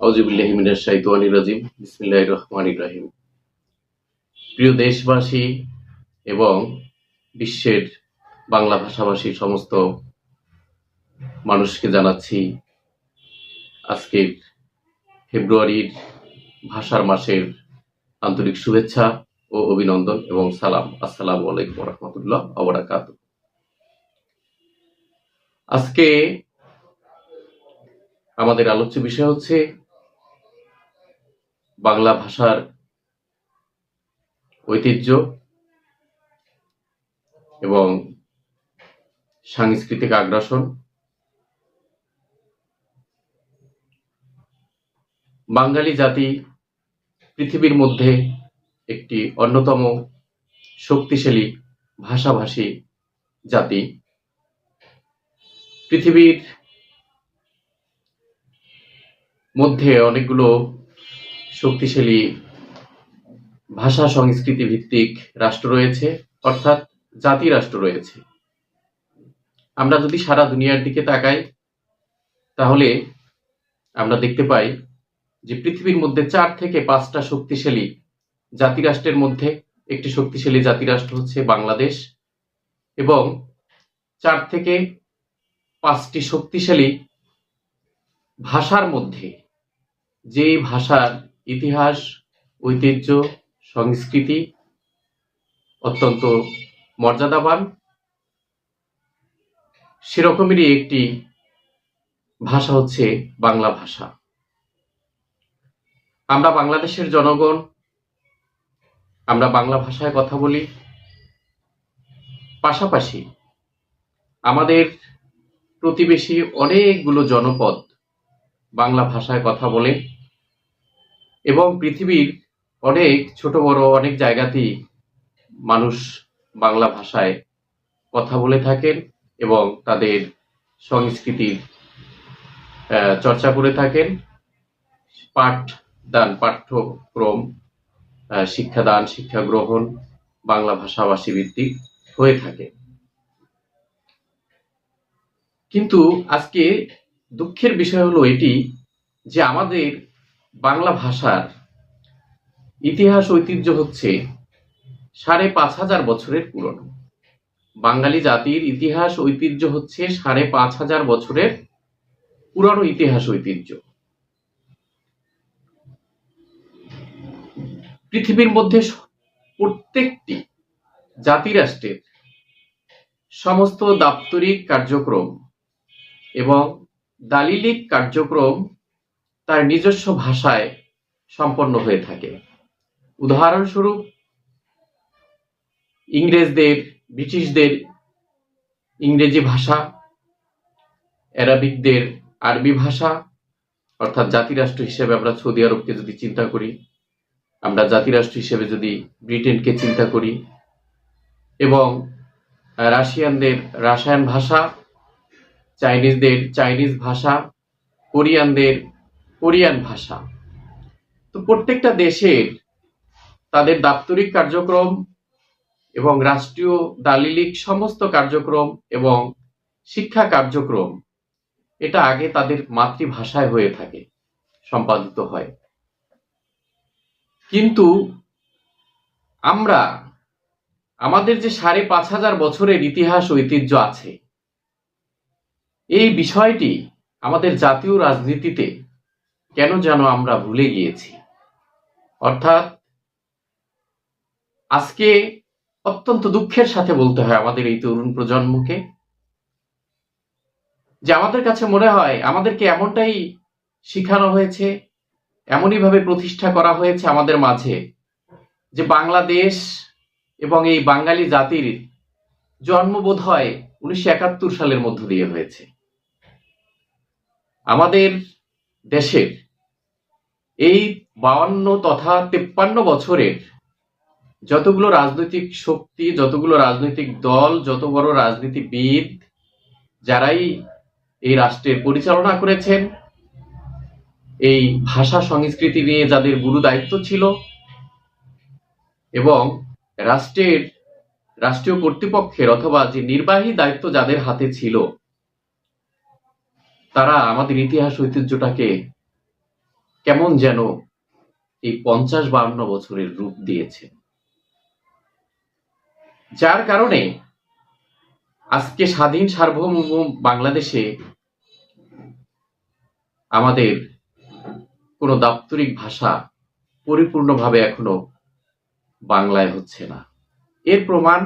আউজিবুল্লাহ মিনাশ শাইতানির রাজিম, বিসমিল্লাহির রহমানির রহিম। প্রিয় দেশবাসী এবং বিশ্বের বাংলা ভাষাভাষী সমস্ত মানুষকে জানাচ্ছি, আজকের ফেব্রুয়ারির ভাষার মাসের আন্তরিক শুভেচ্ছা ও অভিনন্দন এবং সালাম। আসসালামু আলাইকুম রহমতুল্লাহ অবরাকাত আজকে আমাদের আলোচ্য বিষয় হচ্ছে বাংলা ভাষার ঐতিহ্য এবং সাংস্কৃতিক আগ্রাসন। বাঙালি জাতি পৃথিবীর মধ্যে একটি অন্যতম শক্তিশালী ভাষাভাষী জাতি। পৃথিবীর মধ্যে অনেকগুলো শক্তিশালী ভাষা সংস্কৃতি ভিত্তিক রাষ্ট্র রয়েছে, অর্থাৎ জাতি রাষ্ট্র রয়েছে। আমরা যদি সারা দুনিয়ার দিকে তাকাই, তাহলে আমরা দেখতে পাই যে পৃথিবীর মধ্যে চার থেকে পাঁচটা শক্তিশালী জাতিরাষ্ট্রের মধ্যে একটি শক্তিশালী জাতিরাষ্ট্র হচ্ছে বাংলাদেশ এবং চার থেকে পাঁচটি শক্তিশালী ভাষার মধ্যে যে ভাষার ইতিহাস, ঐতিহ্য, সংস্কৃতি অত্যন্ত মর্যাদাবান। সেরকমেরই একটি ভাষা হচ্ছে বাংলা ভাষা। আমরা বাংলাদেশের জনগণ, আমরা বাংলা ভাষায় কথা বলি। পাশাপাশি আমাদের প্রতিবেশী অনেকগুলো জনপদ বাংলা ভাষায় কথা বলে। এবং পৃথিবীর অনেক ছোট, বড় অনেক জায়গাতেই মানুষ বাংলা ভাষায় কথা বলে থাকেন এবং তাদের সংস্কৃতির চর্চা করে থাকেন। পাঠদান পাঠ্যক্রম শিক্ষাদান শিক্ষা গ্রহণ বাংলা ভাষাভাষী ভিত্তিক হয়ে থাকে। কিন্তু আজকে দুঃখের বিষয় হলো এটি যে আমাদের বাংলা ভাষার ইতিহাস ঐতিহ্য হচ্ছে সাড়ে পাঁচ হাজার বছরের পুরনো। বাঙালি জাতির ইতিহাস ঐতিহ্য হচ্ছে সাড়ে পাঁচ হাজার বছরের পুরানো ইতিহাস ঐতিহ্য। পৃথিবীর মধ্যে প্রত্যেকটি জাতিরাষ্ট্রের সমস্ত দাপ্তরিক কার্যক্রম এবং দালিলিক কার্যক্রম তার নিজস্ব ভাষায় সম্পন্ন হয়ে থাকে। উদাহরণস্বরূপ, ইংরেজদের, ব্রিটিশদের ইংরেজি ভাষা, অ্যারাবিকদের আরবি ভাষা, অর্থাৎ জাতিরাষ্ট্র হিসেবে আমরা সৌদি আরবকে যদি চিন্তা করি, আমরা জাতিরাষ্ট্র হিসেবে যদি ব্রিটেনকে চিন্তা করি, এবং রাশিয়ানদের রাসায়ন ভাষা, চাইনিজদের চাইনিজ ভাষা, কোরিয়ানদের কোরিয়ান ভাষা। তো প্রত্যেকটা দেশের তাদের দাপ্তরিক কার্যক্রম এবং রাষ্ট্রীয় দালিলিক সমস্ত কার্যক্রম এবং শিক্ষা কার্যক্রম, এটা আগে তাদের মাতৃভাষায় হয়ে থাকে, সম্পাদিত হয়। কিন্তু আমরা, আমাদের যে সাড়ে পাঁচ হাজার বছরের ইতিহাস ঐতিহ্য আছে, এই বিষয়টি আমাদের জাতীয় রাজনীতিতে কেন যেন আমরা ভুলে গিয়েছি? অর্থাৎ, আজকে অত্যন্ত দুঃখের সাথে বলতে হয় আমাদের এই তরুণ প্রজন্মকে, যে আমাদের কাছে মনে হয় আমাদেরকে এমনটাই শিখানো হয়েছে এমনই ভাবে প্রতিষ্ঠা করা হয়েছে আমাদের মাঝে, যে বাংলাদেশ এবং এই বাঙালি জাতির জন্ম বোধ হয় উনিশশো একাত্তর সালের মধ্য দিয়ে হয়েছে। আমাদের দেশের এই বাউন্ন তথা তেপ্পান্ন বছরের যতগুলো রাজনৈতিক শক্তি, যতগুলো রাজনৈতিক দল, যত বড় রাজনীতিবিদ যারাই এই রাষ্ট্রের পরিচালনা করেছেন, এই ভাষা সংস্কৃতি নিয়ে যাদের গুরু দায়িত্ব ছিল এবং রাষ্ট্রের, রাষ্ট্রীয় কর্তৃপক্ষের অথবা যে নির্বাহী দায়িত্ব যাদের হাতে ছিল, তারা আমাদের ইতিহাস ঐতিহ্যটাকে কেমন যেন এই পঞ্চাশ বাহান্ন বছরের রূপ দিয়েছে। যার কারণে আজকে স্বাধীন সার্বভৌম বাংলাদেশে আমাদের কোনো দাপ্তরিক ভাষা পরিপূর্ণভাবে এখনও বাংলায় হচ্ছে না। এর প্রমাণ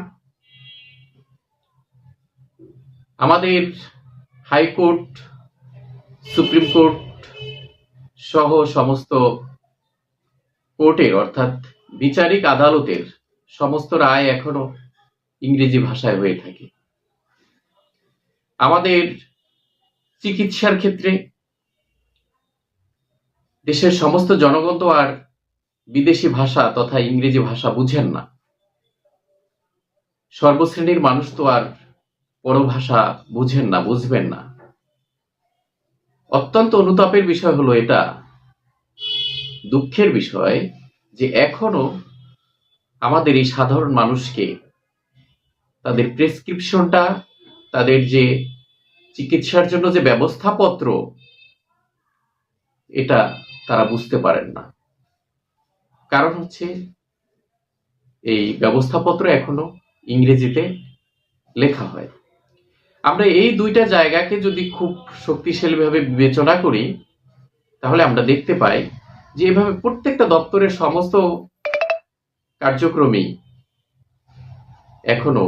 আমাদের হাইকোর্ট, সুপ্রিম কোর্ট সহ সমস্ত কোর্টের, অর্থাৎ বিচারিক আদালতের সমস্ত রায় এখনও ইংরেজি ভাষায় হয়ে থাকে। আমাদের চিকিৎসার ক্ষেত্রে দেশের সমস্ত জনগণ তো আর বিদেশি ভাষা তথা ইংরেজি ভাষা বুঝেন না। সর্বশ্রেণীর মানুষ তো আর পরভাষা বুঝেন না, বুঝবেন না। অত্যন্ত অনুতাপের বিষয় হলো এটা। দুঃখের বিষয় যে এখনও আমাদের এই সাধারণ মানুষকে তাদের প্রেসক্রিপশনটা, তাদের যে চিকিৎসার জন্য যে ব্যবস্থাপত্র, এটা তারা বুঝতে পারেন না। কারণ হচ্ছে এই ব্যবস্থাপত্র এখনও ইংরেজিতে লেখা হয়। আমরা এই দুইটা জায়গাকে যদি খুব শক্তিশালীভাবে বিবেচনা করি, তাহলে আমরা দেখতে পাই যে এভাবে প্রত্যেকটা দপ্তরের সমস্ত কার্যক্রমেই এখনও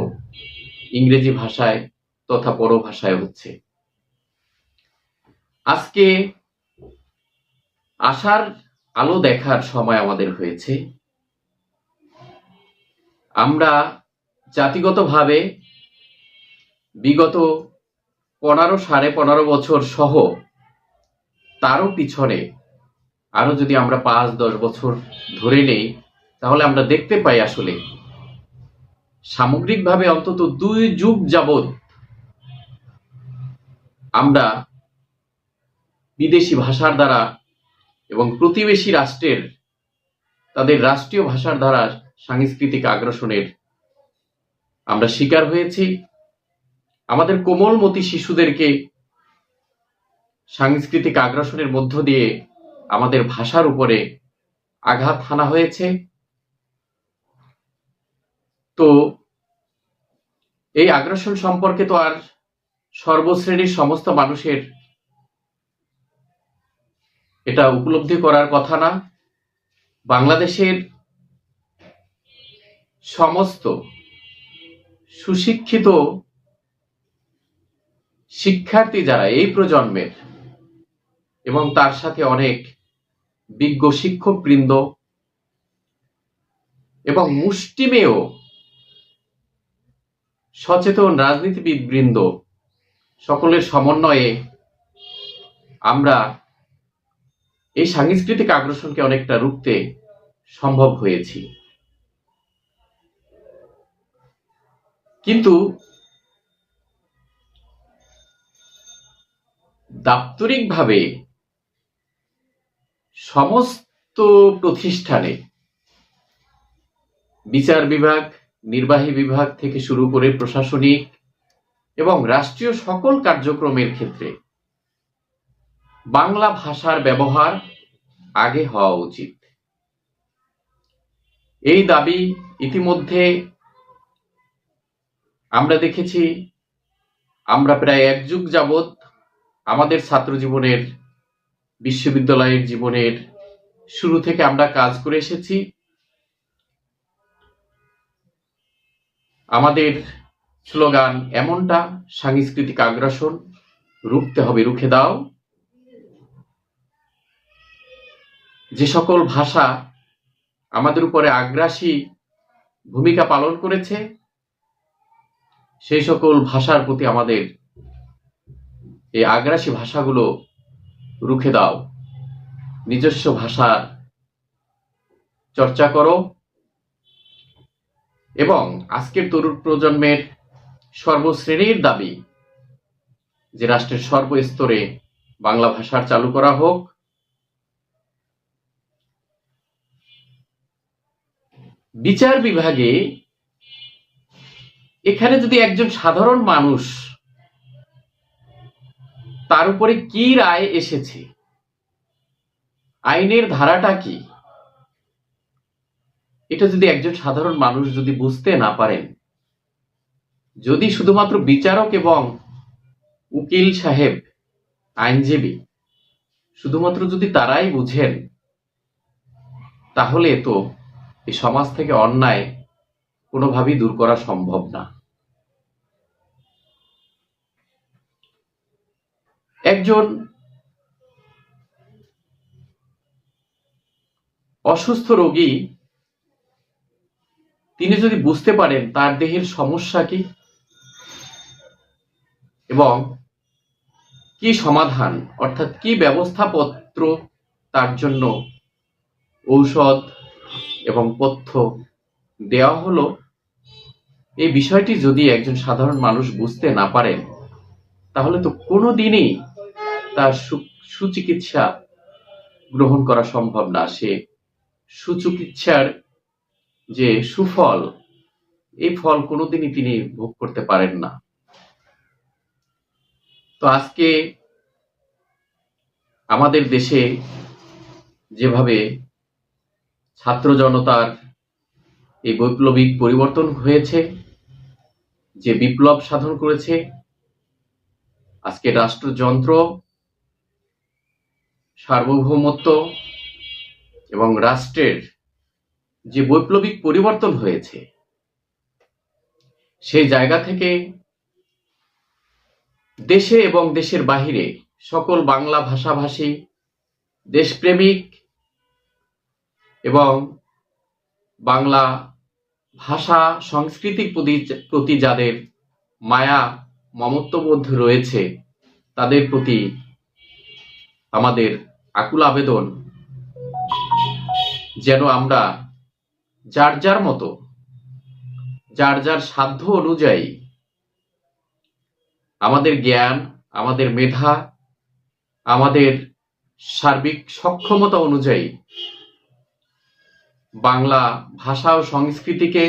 ইংরেজি ভাষায় তথা পরভাষায় হচ্ছে। আজকে আশার আলো দেখার সময় আমাদের হয়েছে। আমরা জাতিগতভাবে বিগত পনেরো, সাড়ে পনেরো বছর সহ তারও পিছনে আরও যদি আমরা পাঁচ, দশ বছর ধরে নেই, তাহলে আমরা দেখতে পাই আসলে সামগ্রিকভাবে অন্তত দুই যুগ যাবৎ আমরা বিদেশি ভাষার দ্বারা এবং প্রতিবেশী রাষ্ট্রের, তাদের রাষ্ট্রীয় ভাষার দ্বারা সাংস্কৃতিক আগ্রাসনের আমরা শিকার হয়েছি। আমাদের কোমলমতি শিশুদেরকে সাংস্কৃতিক আগ্রাসনের মধ্য দিয়ে আমাদের ভাষার উপরে আঘাত হানা হয়েছে। তো এই আগ্রাসন সম্পর্কে তো আর সর্বশ্রেণীর সমস্ত মানুষের এটা উপলব্ধি করার কথা না। বাংলাদেশের সমস্ত সুশিক্ষিত শিক্ষার্থী যারা এই প্রজন্মের এবং তার সাথে অনেক বিজ্ঞ শিক্ষক বৃন্দ এবং মুষ্টিমেয় সচেতন রাজনীতিবিদ বৃন্দ, সকলের সমন্বয়ে আমরা এই সাংস্কৃতিক আগ্রাসনকে অনেকটা রুখতে সম্ভব হয়েছি। কিন্তু দাপ্তরিকভাবে সমস্ত প্রতিষ্ঠানে বিচার বিভাগ, নির্বাহী বিভাগ থেকে শুরু করে প্রশাসনিক এবং রাষ্ট্রীয় সকল কার্যক্রমের ক্ষেত্রে বাংলা ভাষার ব্যবহার আগে হওয়া উচিত। এই দাবি ইতিমধ্যে আমরা দেখেছি, আমরা প্রায় এক যুগ যাবৎ আমাদের ছাত্র জীবনের বিশ্ববিদ্যালয়ের জীবনের শুরু থেকে আমরা কাজ করে এসেছি। আমাদের স্লোগান এমনটা, সাংস্কৃতিক আগ্রাসন, রুখতে হবে, রুখে দাও। যে সকল ভাষা আমাদের উপরে আগ্রাসী ভূমিকা পালন করেছে, সেই সকল ভাষার প্রতি আমাদের এই আগ্রাসী ভাষাগুলো রুখে দাও। নিজস্ব ভাষা চর্চা করো এবং আজকের তরুণ প্রজন্মের সর্বশ্রেণীর দাবি যে রাষ্ট্রের সর্বস্তরে বাংলা ভাষার চালু করা হোক। বিচার বিভাগে এখানে যদি একজন সাধারণ মানুষ তার উপরে কি রায় এসেছে? আইনের ধারাটা কি? এটা যদি একজন সাধারণ মানুষ যদি বুঝতে না পারেন, যদি শুধুমাত্র বিচারক এবং উকিল সাহেব, আইনজীবী, শুধুমাত্র যদি তারাই বুঝেন, তাহলে তো এই সমাজ থেকে অন্যায় কোনোভাবেই দূর করা সম্ভব না। একজন অসুস্থ রোগী, তিনি যদি বুঝতে পারেন তার দেহের সমস্যা কি এবং কি সমাধান, অর্থাৎ কি ব্যবস্থাপত্র তার জন্য ঔষধ এবং পথ্য দেওয়া হলো, এই বিষয়টি যদি একজন সাধারণ মানুষ বুঝতে না পারেন, তাহলে তো কোনো দিনই তার সুচিকিৎসা গ্রহণ করা সম্ভব না। সে সুচিকিৎসার যে সুফল, এই ফল কোনোদিনই তিনি ভোগ করতে পারেন না। তো আজকে আমাদের দেশে যেভাবে ছাত্র জনতার এই বৈপ্লবিক পরিবর্তন হয়েছে, যে বিপ্লব সাধন করেছে, আজকে রাষ্ট্রযন্ত্র সার্বভৌমত্ব এবং রাষ্ট্রের যে বৈপ্লবিক পরিবর্তন হয়েছে, সেই জায়গা থেকে দেশে এবং দেশের বাহিরে সকল বাংলা ভাষাভাষী, দেশপ্রেমিক এবং বাংলা ভাষা সংস্কৃতির প্রতি- যাদের মায়া, মমত্ববোধ রয়েছে, তাদের প্রতি আমাদের আকুল আবেদন যেন আমরা যার যার মতো, যার যার সাধ্য অনুযায়ী আমাদের জ্ঞান, আমাদের মেধা, আমাদের সার্বিক সক্ষমতা অনুযায়ী বাংলা ভাষা ও সংস্কৃতিকে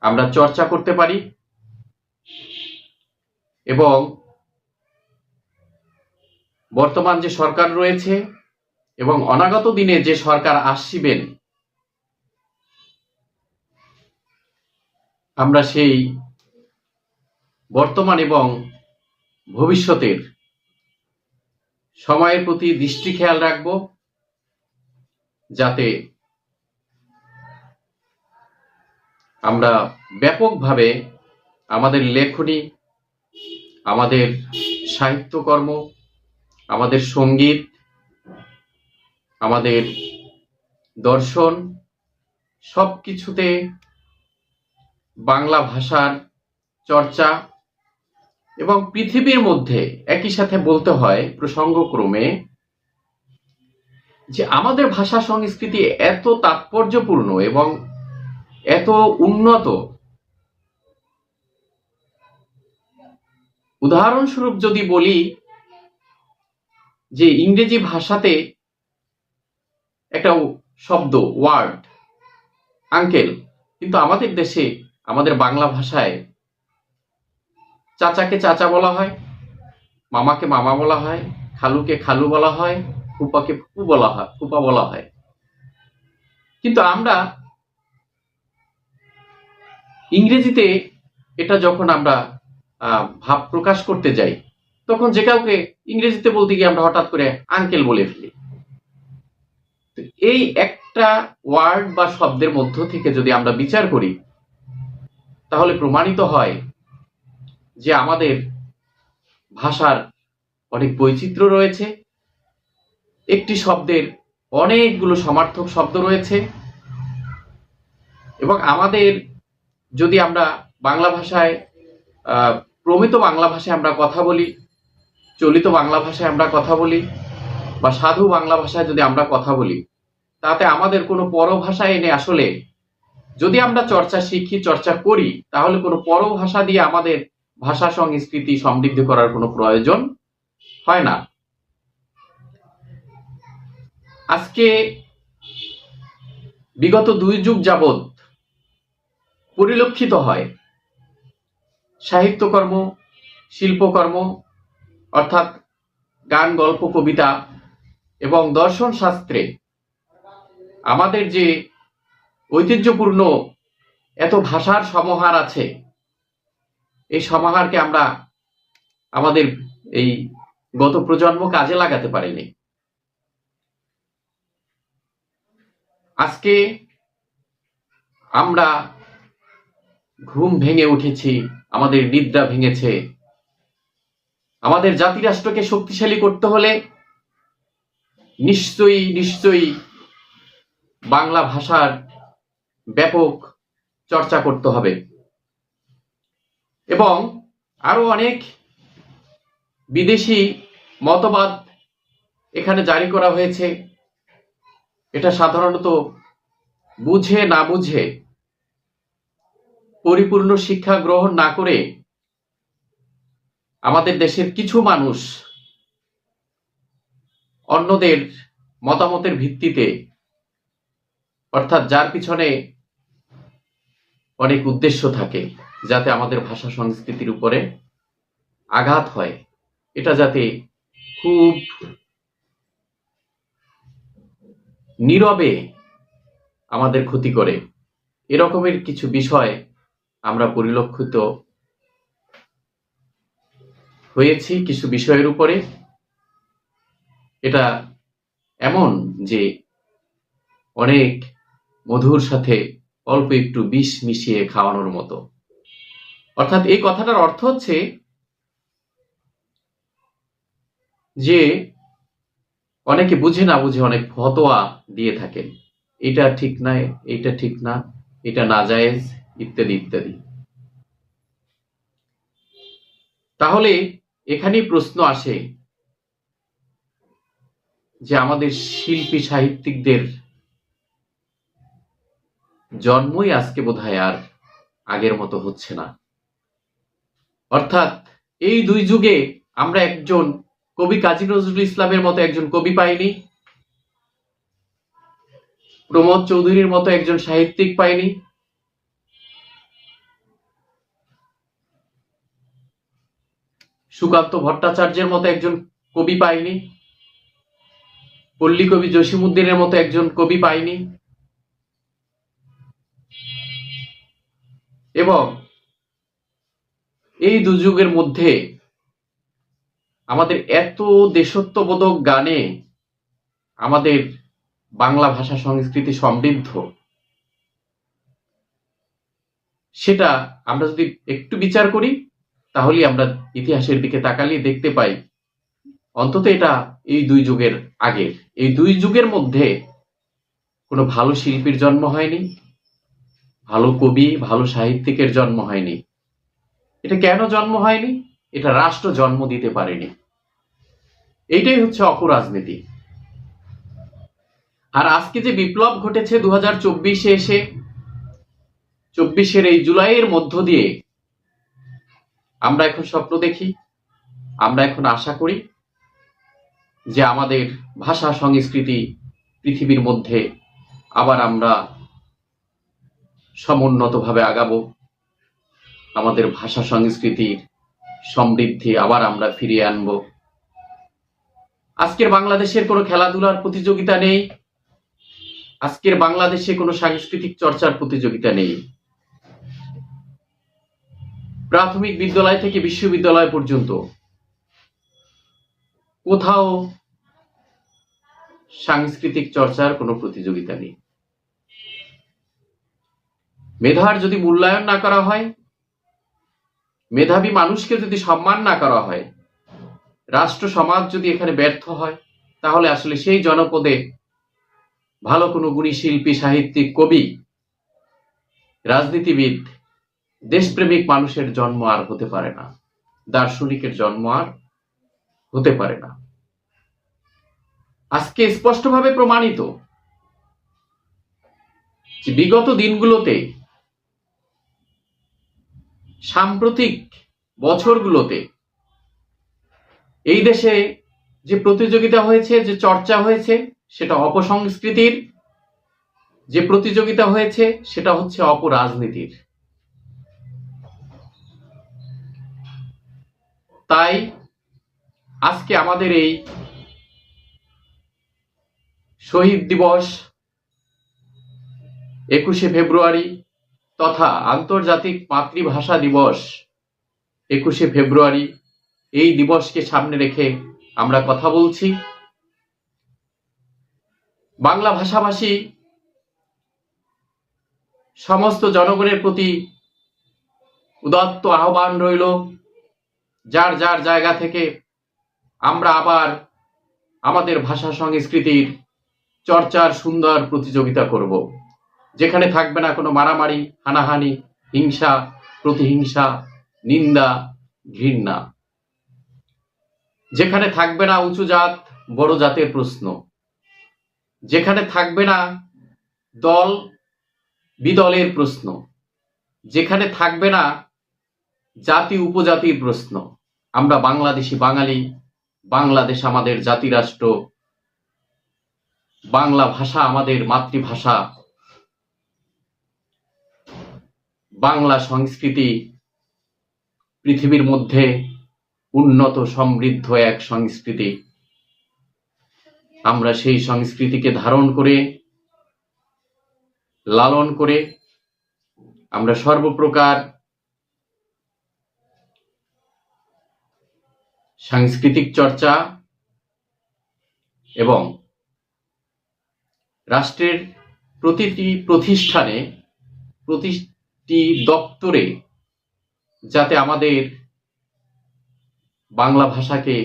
আমরা চর্চা করতে পারি এবং বর্তমান যে সরকার রয়েছে এবং অনাগত দিনে যে সরকার আসিবেন, আমরা সেই বর্তমান এবং ভবিষ্যতের সময়ের প্রতি দৃষ্টি খেয়াল রাখব যাতে আমরা ব্যাপকভাবে আমাদের লেখনী, আমাদের সাহিত্যকর্ম আমাদের সংগীত, আমাদের দর্শন সব কিছুতে বাংলা ভাষার চর্চা এবং পৃথিবীর মধ্যে একই সাথে বলতে হয় প্রসঙ্গক্রমে যে আমাদের ভাষা সংস্কৃতি এত তাৎপর্যপূর্ণ এবং এত উন্নত। উদাহরণস্বরূপ যদি বলি যে ইংরেজি ভাষাতে একটা শব্দ ওয়ার্ড আঙ্কেল কিন্তু আমাদের দেশে, আমাদের বাংলা ভাষায় চাচাকে চাচা বলা হয়, মামাকে মামা বলা হয়, খালুকে খালু বলা হয়, ফুপাকে ফুপু বলা হয়, ফুপা বলা হয়। কিন্তু আমরা ইংরেজিতে এটা যখন আমরা ভাব প্রকাশ করতে যাই তখন যে কাউকে ইংরেজিতে বলতে গিয়ে আমরা হঠাৎ করে আঙ্কেল বলে ফেলি। এই একটা ওয়ার্ড বা শব্দের মধ্য থেকে যদি আমরা বিচার করি, তাহলে প্রমাণিত হয় যে আমাদের ভাষার অনেক বৈচিত্র্য রয়েছে, একটি শব্দের অনেকগুলো সমার্থক শব্দ রয়েছে, এবং আমাদের যদি আমরা বাংলা ভাষায় প্রমিত বাংলা ভাষায় আমরা কথা বলি চলিত বাংলা ভাষায় আমরা কথা বলি, বা সাধু বাংলা ভাষায় যদি আমরা কথা বলি, তাতে আমাদের কোনো পরভাষা এনে আসলে যদি আমরা চর্চা শিখি, চর্চা করি, তাহলে কোনো পরভাষা দিয়ে আমাদের ভাষা সংস্কৃতি সমৃদ্ধ করার কোনো প্রয়োজন হয় না। আজকে বিগত দুই যুগ যাবৎ পরিলক্ষিত হয় সাহিত্যকর্ম, শিল্পকর্ম অর্থাৎ গান, গল্প, কবিতা এবং দর্শন শাস্ত্রে আমাদের যে ঐতিহ্যপূর্ণ এত ভাষার সমাহার আছে, এই সমাহারকে আমরা আমাদের এই গত প্রজন্ম কাজে লাগাতে পারিনি। আজকে আমরা ঘুম ভেঙে উঠেছি, আমাদের নিদ্রা ভেঙেছে আমাদের জাতিরাষ্ট্রকে শক্তিশালী করতে হলে নিশ্চয়ই নিশ্চয়ই বাংলা ভাষার ব্যাপক চর্চা করতে হবে। এবং আরও অনেক বিদেশি মতবাদ এখানে জারি করা হয়েছে। এটা সাধারণত বুঝে না বুঝে পরিপূর্ণ শিক্ষা গ্রহণ না করে আমাদের দেশের কিছু মানুষ অন্যদের মতামতের ভিত্তিতে, অর্থাৎ যার পিছনে অনেক উদ্দেশ্য থাকে, যাতে আমাদের ভাষা সংস্কৃতির উপরে আঘাত হয়, এটা যাতে খুব নীরবে আমাদের ক্ষতি করে। এরকমের কিছু বিষয় আমরা পরিলক্ষিত হয়েছি কিছু বিষয়ের উপরে। এটা এমন যে অনেক মধুর সাথে অল্প একটু বিষ মিশিয়ে খাওয়ানোর মতো। অর্থাৎ এই কথাটার অর্থ হচ্ছে যে অনেকে বুঝে না বুঝে অনেক ফতোয়া দিয়ে থাকেন। এটা ঠিক না এটা ঠিক না, এটা নাজায়েজ, ইত্যাদি ইত্যাদি। তাহলে এখানেই প্রশ্ন আসে যে আমাদের শিল্পী সাহিত্যিকদের জন্মই আজকে বোধহয় আর আগের মতো হচ্ছে না। অর্থাৎ এই দুই যুগে আমরা একজন কবি কাজী নজরুল ইসলামের মতো একজন কবি পাইনি, প্রমোদ চৌধুরীর মতো একজন সাহিত্যিক পাইনি সুকান্ত ভট্টাচার্যের মতো একজন কবি পাইনি, পল্লী কবি জসিমুদ্দিনের মতো একজন কবি পাইনি এবং এই দুযুগের মধ্যে আমাদের এত দেশত্ববোধক গানে আমাদের বাংলা ভাষা সংস্কৃতি সমৃদ্ধ, সেটা আমরা যদি একটু বিচার করি তাহলে আমরা ইতিহাসের দিকে তাকালে দেখতে পাই, অন্তত এটা এই দুই যুগের আগের এই দুই যুগের মধ্যে কোনো ভালো শিল্পীর জন্ম হয়নি, ভালো কবি, ভালো সাহিত্যিকের জন্ম হয়নি। এটা কেন জন্ম হয়নি? এটা রাষ্ট্র জন্ম দিতে পারেনি। এইটাই হচ্ছে অপরাজনীতি। আর আজকে যে বিপ্লব ঘটেছে দু হাজার চব্বিশে এসে, চব্বিশের এই জুলাইয়ের মধ্য দিয়ে আমরা এখন স্বপ্ন দেখি, আমরা এখন আশা করি যে আমাদের ভাষা সংস্কৃতি পৃথিবীর মধ্যে আবার আমরা সমুন্নতভাবে আগাবো। আমাদের ভাষা সংস্কৃতির সমৃদ্ধি আবার আমরা ফিরিয়ে আনব। আজকের বাংলাদেশের কোনো খেলাধুলার প্রতিযোগিতা নেই। আজকের বাংলাদেশে কোনো সাংস্কৃতিক চর্চার প্রতিযোগিতা নেই। প্রাথমিক বিদ্যালয় থেকে বিশ্ববিদ্যালয় পর্যন্ত। কোথাও সাংস্কৃতিক চর্চার কোনো প্রতিযোগিতা নেই। মেধার যদি মূল্যায়ন না করা হয়, মেধাবী মানুষকে যদি সম্মান না করা হয়, রাষ্ট্র, সমাজ যদি এখানে ব্যর্থ হয়, তাহলে আসলে সেই জনপদে ভালো কোনো গুণী শিল্পী সাহিত্যিক, কবি, রাজনীতিবিদ দেশপ্রেমিক মানুষের জন্ম আর হতে পারে না। দার্শনিকের জন্ম আর হতে পারে না। আজকে স্পষ্টভাবে প্রমাণিত বিগত দিনগুলোতে, সাম্প্রতিক বছরগুলোতে, এই দেশে যে প্রতিযোগিতা হয়েছে, যে চর্চা হয়েছে, সেটা অপসংস্কৃতির যে প্রতিযোগিতা হয়েছে, সেটা হচ্ছে অপরাজনীতির। তাই আজকে আমাদের এই শহীদ দিবস একুশে ফেব্রুয়ারি তথা আন্তর্জাতিক মাতৃভাষা দিবস একুশে ফেব্রুয়ারি এই দিবসকে সামনে রেখে আমরা কথা বলছি। বাংলা ভাষাভাষী সমস্ত জনগণের প্রতি উদাত্ত আহ্বান রইল। যার যার জায়গা থেকে আমরা আবার আমাদের ভাষা সংস্কৃতির চর্চার সুন্দর প্রতিযোগিতা করব। যেখানে থাকবে না কোনো মারামারি, হানাহানি, হিংসা, প্রতিহিংসা, নিন্দা, ঘৃণা। যেখানে থাকবে না উঁচু জাত, বড় জাতের প্রশ্ন। যেখানে থাকবে না দল, বিদলের প্রশ্ন। যেখানে থাকবে না জাতি উপজাতির প্রশ্ন। আমরা বাংলাদেশি বাঙালি, বাংলাদেশ আমাদের জাতিরাষ্ট্র বাংলা ভাষা আমাদের মাতৃভাষা, বাংলা সংস্কৃতি পৃথিবীর মধ্যে উন্নত সমৃদ্ধ এক সংস্কৃতি। আমরা সেই সংস্কৃতিকে ধারণ করে, লালন করে, আমরা সর্বপ্রকার সাংস্কৃতিক চর্চা এবং রাষ্ট্রের প্রতিটি প্রতিষ্ঠানে, প্রতিটি দপ্তরে যাতে আমাদের বাংলা ভাষাকে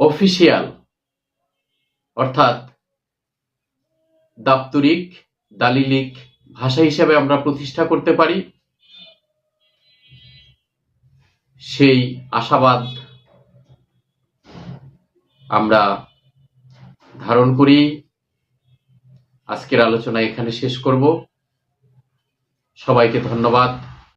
অফিসিয়াল অর্থাৎ দাপ্তরিক, দালিলিক ভাষা হিসেবে আমরা প্রতিষ্ঠা করতে পারি। সেই আশাবাদ আমরা ধারণ করি। আজকের আলোচনা এখানে শেষ করব। সবাইকে ধন্যবাদ।